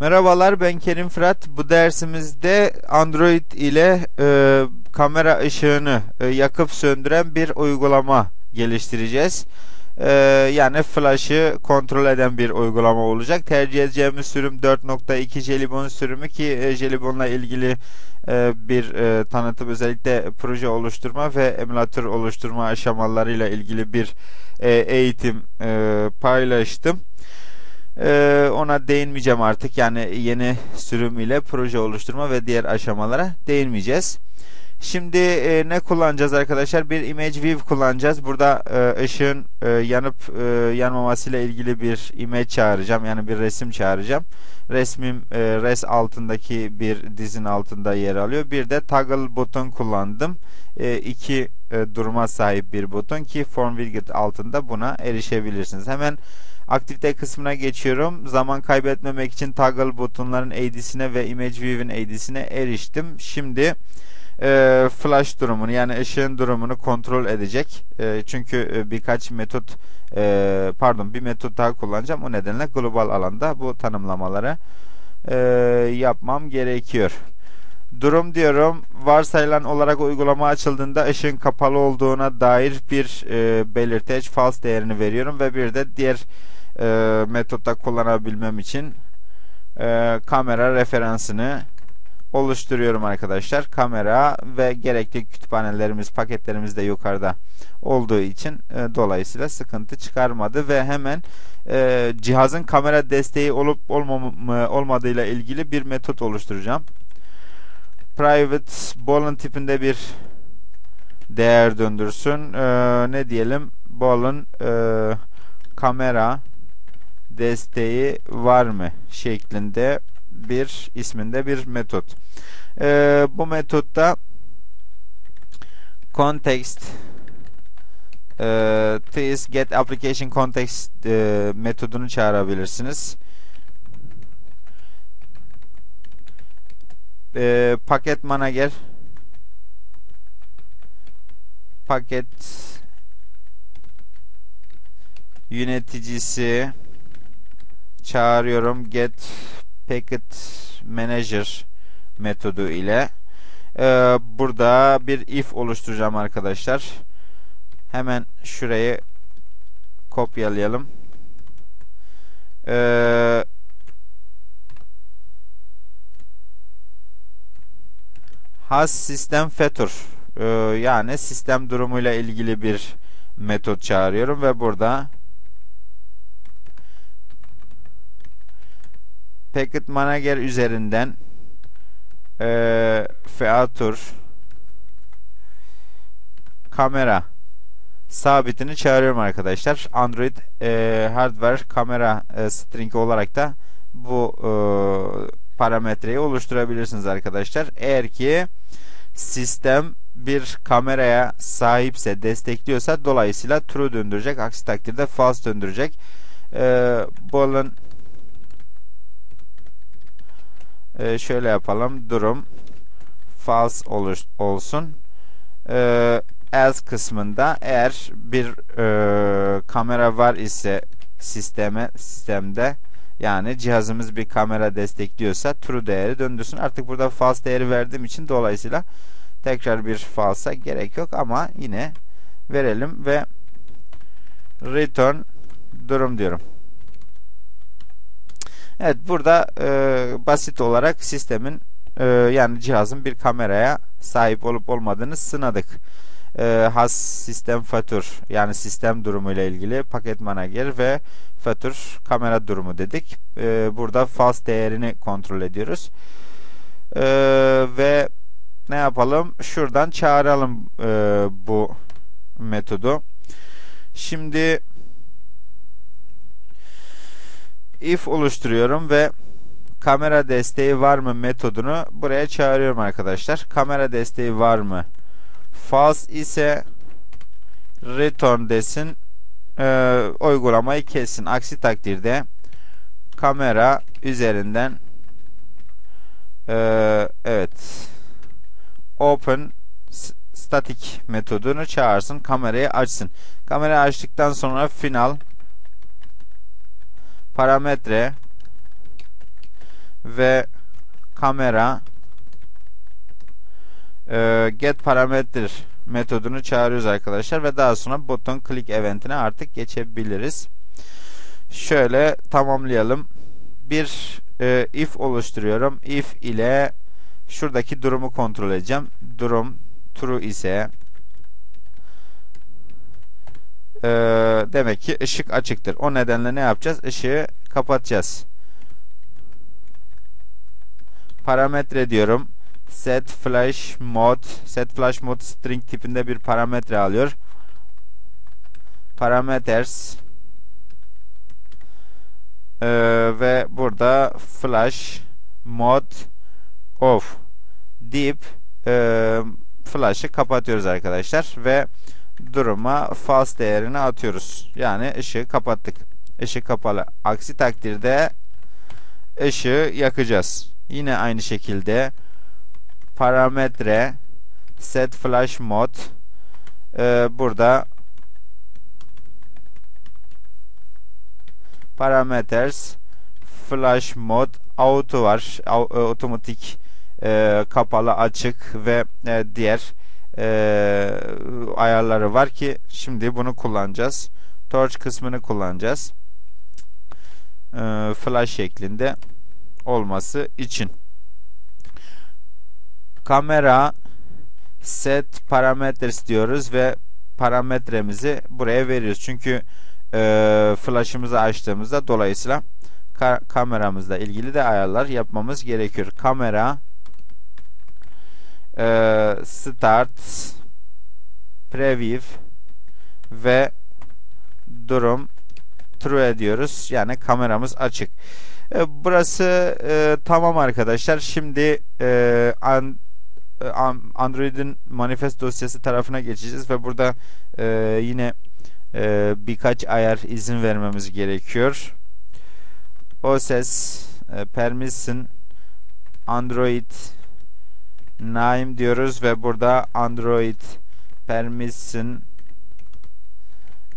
Merhabalar ben Kerim Fırat. Bu dersimizde Android ile e, kamera ışığını e, yakıp söndüren bir uygulama geliştireceğiz. E, yani flash'ı kontrol eden bir uygulama olacak. Tercih edeceğimiz sürüm 4.2 Jelibon sürümü ki e, Jelibon'la ilgili e, bir e, tanıtım özellikle proje oluşturma ve emülatör oluşturma aşamalarıyla ilgili bir e, eğitim e, paylaştım. Ee, ona değinmeyeceğim artık. Yani yeni sürüm ile proje oluşturma ve diğer aşamalara değinmeyeceğiz. Şimdi e, ne kullanacağız arkadaşlar? Bir image view kullanacağız. Burada e, ışığın e, yanıp e, yanmamasıyla ilgili bir image çağıracağım. Yani bir resim çağıracağım. Resmim e, res altındaki bir dizin altında yer alıyor. Bir de toggle buton kullandım. E, iki e, duruma sahip bir buton ki form widget altında buna erişebilirsiniz. Hemen Aktivite kısmına geçiyorum. Zaman kaybetmemek için toggle butonların AD'sine ve image view'in AD'sine eriştim. Şimdi e, flash durumunu yani ışığın durumunu kontrol edecek. E, çünkü e, birkaç metot e, pardon bir metot daha kullanacağım. O nedenle global alanda bu tanımlamaları e, yapmam gerekiyor. Durum diyorum varsayılan olarak uygulama açıldığında ışığın kapalı olduğuna dair bir e, belirteç false değerini veriyorum ve bir de diğer e, metotta kullanabilmem için e, kamera referansını oluşturuyorum arkadaşlar. Kamera ve gerekli kütüphanelerimiz, paketlerimiz de yukarıda olduğu için e, dolayısıyla sıkıntı çıkarmadı ve hemen e, cihazın kamera desteği olup olmam, olmadığıyla ilgili bir metot oluşturacağım. Private boolean tipinde bir değer döndürsün. E, ne diyelim? Boolean e, kamera desteği var mı şeklinde bir isminde bir metot. Ee, bu metotta context e, please get application context e, metodunu çağırabilirsiniz. E, paket manager paket yöneticisi çağırıyorum. Get packet manager metodu ile ee, burada bir if oluşturacağım arkadaşlar. Hemen şurayı kopyalayalım. Ee, has sistem feature ee, yani sistem durumuyla ilgili bir metot çağırıyorum ve burada Packet Manager üzerinden e, feature kamera sabitini çağırıyorum arkadaşlar. Android e, hardware kamera e, string olarak da bu e, parametreyi oluşturabilirsiniz arkadaşlar. Eğer ki sistem bir kameraya sahipse, destekliyorsa dolayısıyla true döndürecek. Aksi takdirde false döndürecek. E, Boolean e, şöyle yapalım. Durum false olur, olsun. E, else kısmında eğer bir e, kamera var ise sisteme sistemde yani cihazımız bir kamera destekliyorsa true değeri döndürsün. Artık burada false değeri verdiğim için dolayısıyla tekrar bir false'a gerek yok ama yine verelim ve return durum diyorum. Evet burada e, basit olarak sistemin e, yani cihazın bir kameraya sahip olup olmadığını sınadık. E, has sistem fatur yani sistem durumu ile ilgili paket manager ve fatur kamera durumu dedik. E, burada false değerini kontrol ediyoruz. E, ve ne yapalım? Şuradan çağıralım e, bu metodu. Şimdi if oluşturuyorum ve kamera desteği var mı metodunu buraya çağırıyorum arkadaşlar. Kamera desteği var mı? False ise return desin e, uygulamayı kessin. Aksi takdirde kamera üzerinden e, evet open static metodunu çağırsın. Kamerayı açsın. Kamerayı açtıktan sonra final parametre ve kamera e, get parametre metodunu çağırıyoruz arkadaşlar ve daha sonra button click eventine artık geçebiliriz. Şöyle tamamlayalım. Bir e, if oluşturuyorum. If ile şuradaki durumu kontrol edeceğim. Durum true ise e, demek ki ışık açıktır. O nedenle ne yapacağız? Işığı kapatacağız. Parametre diyorum. Set flash mode. Set flash mode string tipinde bir parametre alıyor. Parameters ee, ve burada flash mode off deyip e, flash'ı kapatıyoruz arkadaşlar ve duruma false değerini atıyoruz. Yani ışığı kapattık. Işık kapalı. Aksi takdirde ışığı yakacağız. Yine aynı şekilde parametre set flash mode ee, burada parameters flash mode auto var. E, otomatik e, kapalı açık ve e, diğer e, ayarları var ki şimdi bunu kullanacağız. Torch kısmını kullanacağız. E, flash şeklinde olması için. Kamera set parameters diyoruz ve parametremizi buraya veriyoruz. Çünkü e, flash'ımızı açtığımızda dolayısıyla ka kameramızla ilgili de ayarlar yapmamız gerekiyor. Kamera e, start preview ve durum true ediyoruz. Yani kameramız açık. E, burası e, tamam arkadaşlar. Şimdi e, an, e, Android'in manifest dosyası tarafına geçeceğiz ve burada e, yine e, birkaç ayar izin vermemiz gerekiyor. O ses e, permission Android name diyoruz ve burada Android permission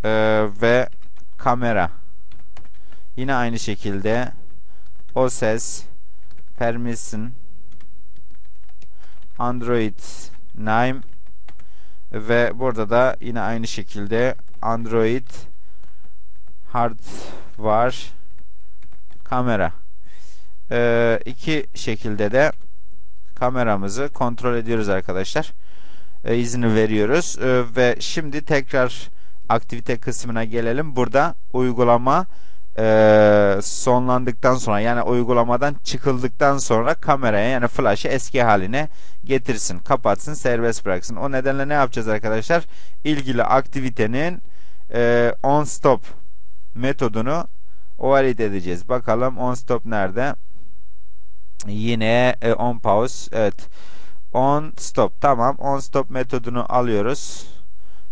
e, ve kamera. Yine aynı şekilde o ses permission Android name ve burada da yine aynı şekilde Android hardware kamera. Ee, iki şekilde de kameramızı kontrol ediyoruz arkadaşlar ee, izini veriyoruz ee, ve şimdi tekrar aktivite kısmına gelelim burada uygulama e, sonlandıktan sonra yani uygulamadan çıkıldıktan sonra kameraya yani flash'ı eski haline getirsin, kapatsın, serbest bıraksın. O nedenle ne yapacağız arkadaşlar? İlgili aktivitenin e, on stop metodunu override edeceğiz. Bakalım on stop nerede? Yine e, on pause. Evet. On stop. Tamam. On stop metodunu alıyoruz.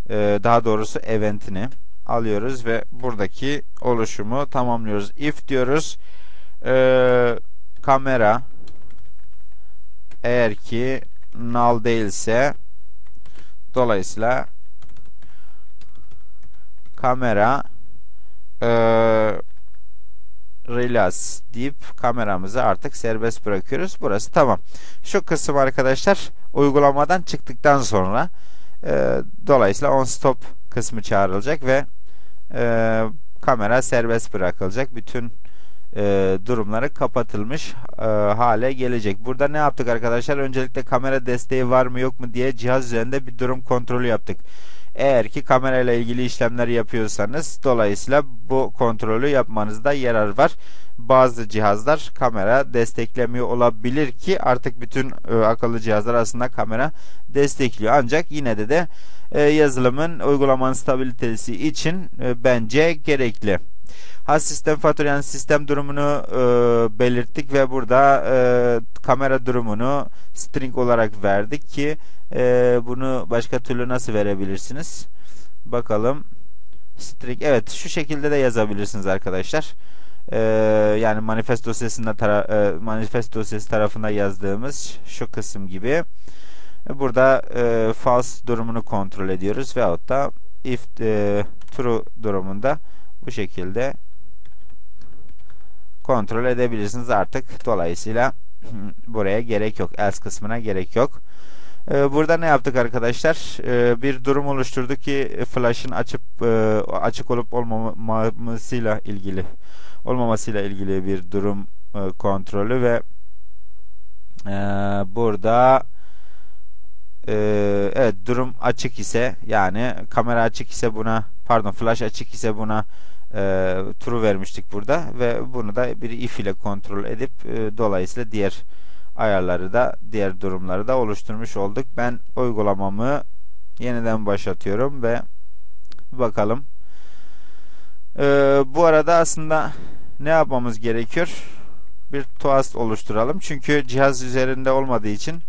E, daha doğrusu eventini alıyoruz ve buradaki oluşumu tamamlıyoruz. If diyoruz e, kamera eğer ki null değilse dolayısıyla kamera e, relax deyip kameramızı artık serbest bırakıyoruz. Burası tamam. Şu kısım arkadaşlar uygulamadan çıktıktan sonra e, dolayısıyla on stop kısmı çağrılacak ve e, kamera serbest bırakılacak. Bütün e, durumları kapatılmış e, hale gelecek. Burada ne yaptık arkadaşlar? Öncelikle kamera desteği var mı yok mu diye cihaz üzerinde bir durum kontrolü yaptık. Eğer ki kamerayla ilgili işlemler yapıyorsanız dolayısıyla bu kontrolü yapmanızda yarar var. Bazı cihazlar kamera desteklemiyor olabilir ki artık bütün e, akıllı cihazlar aslında kamera destekliyor. Ancak yine de de e, yazılımın uygulamanın stabilitesi için e, bence gerekli. Has sistem fatura yani sistem durumunu e, belirttik ve burada e, kamera durumunu string olarak verdik ki e, bunu başka türlü nasıl verebilirsiniz? Bakalım. String evet şu şekilde de yazabilirsiniz arkadaşlar. E, yani manifest dosyasında tara e, manifest dosyası tarafında yazdığımız şu kısım gibi. Burada e, false durumunu kontrol ediyoruz veyahut da if e, true durumunda bu şekilde kontrol edebilirsiniz artık. Dolayısıyla buraya gerek yok. Else kısmına gerek yok. Ee, burada ne yaptık arkadaşlar? Ee, bir durum oluşturduk ki flash'ın açıp e, açık olup olmamasıyla ilgili olmamasıyla ilgili bir durum e, kontrolü ve e, burada evet durum açık ise yani kamera açık ise buna pardon flash açık ise buna true vermiştik burada ve bunu da bir if ile kontrol edip dolayısıyla diğer ayarları da diğer durumları da oluşturmuş olduk. Ben uygulamamı yeniden başlatıyorum ve bakalım. Ee, bu arada aslında ne yapmamız gerekiyor? Bir toast oluşturalım. Çünkü cihaz üzerinde olmadığı için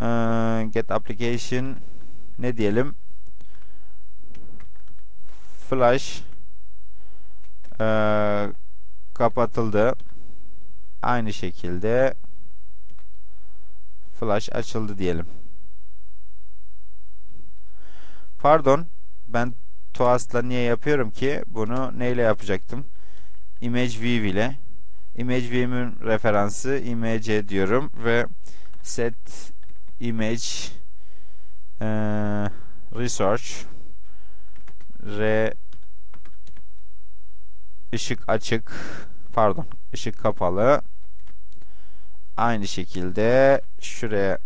ee, get application ne diyelim? Flash ee, kapatıldı. Aynı şekilde flash açıldı diyelim. Pardon. Ben Toast'la niye yapıyorum ki? Bunu neyle yapacaktım? Image View ile. Image View'un referansı image diyorum ve set image e, research re ışık açık pardon ışık kapalı. Aynı şekilde şuraya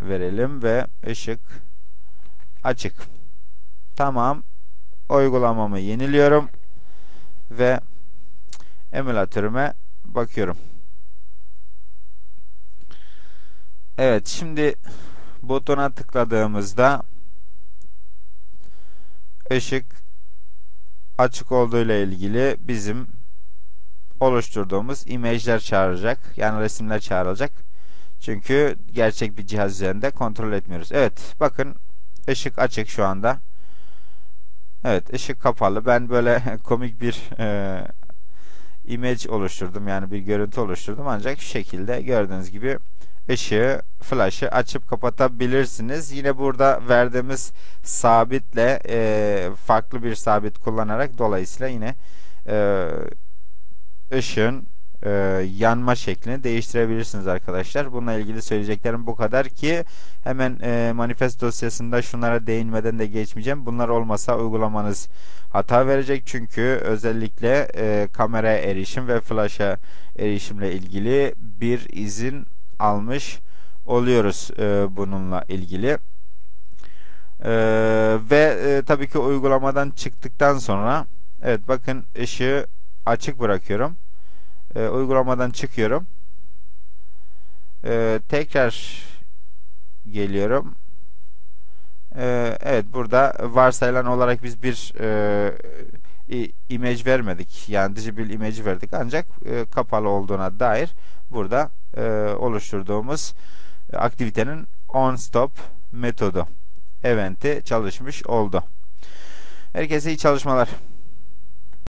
verelim ve ışık açık. Tamam uygulamamı yeniliyorum ve emülatörüme bakıyorum. Evet şimdi butona tıkladığımızda ışık açık olduğu ile ilgili bizim oluşturduğumuz imajlar çağıracak. Yani resimler çağrılacak. Çünkü gerçek bir cihaz üzerinde kontrol etmiyoruz. Evet bakın ışık açık şu anda. Evet ışık kapalı. Ben böyle komik bir e, image oluşturdum. Yani bir görüntü oluşturdum. Ancak şu şekilde gördüğünüz gibi ışığı, flash'ı açıp kapatabilirsiniz. Yine burada verdiğimiz sabitle e, farklı bir sabit kullanarak dolayısıyla yine e, ışığın e, yanma şeklini değiştirebilirsiniz arkadaşlar. Bununla ilgili söyleyeceklerim bu kadar ki hemen e, manifest dosyasında şunlara değinmeden de geçmeyeceğim. Bunlar olmasa uygulamanız hata verecek çünkü özellikle e, kameraya erişim ve flash'a erişimle ilgili bir izin almış oluyoruz e, bununla ilgili. E, ve e, tabii ki uygulamadan çıktıktan sonra evet bakın ışığı açık bırakıyorum. E, uygulamadan çıkıyorum. E, tekrar geliyorum. E, evet burada varsayılan olarak biz bir e, image vermedik. Yani digital image verdik. Ancak e, kapalı olduğuna dair burada e, oluşturduğumuz aktivitenin on stop metodu eventi çalışmış oldu. Herkese iyi çalışmalar.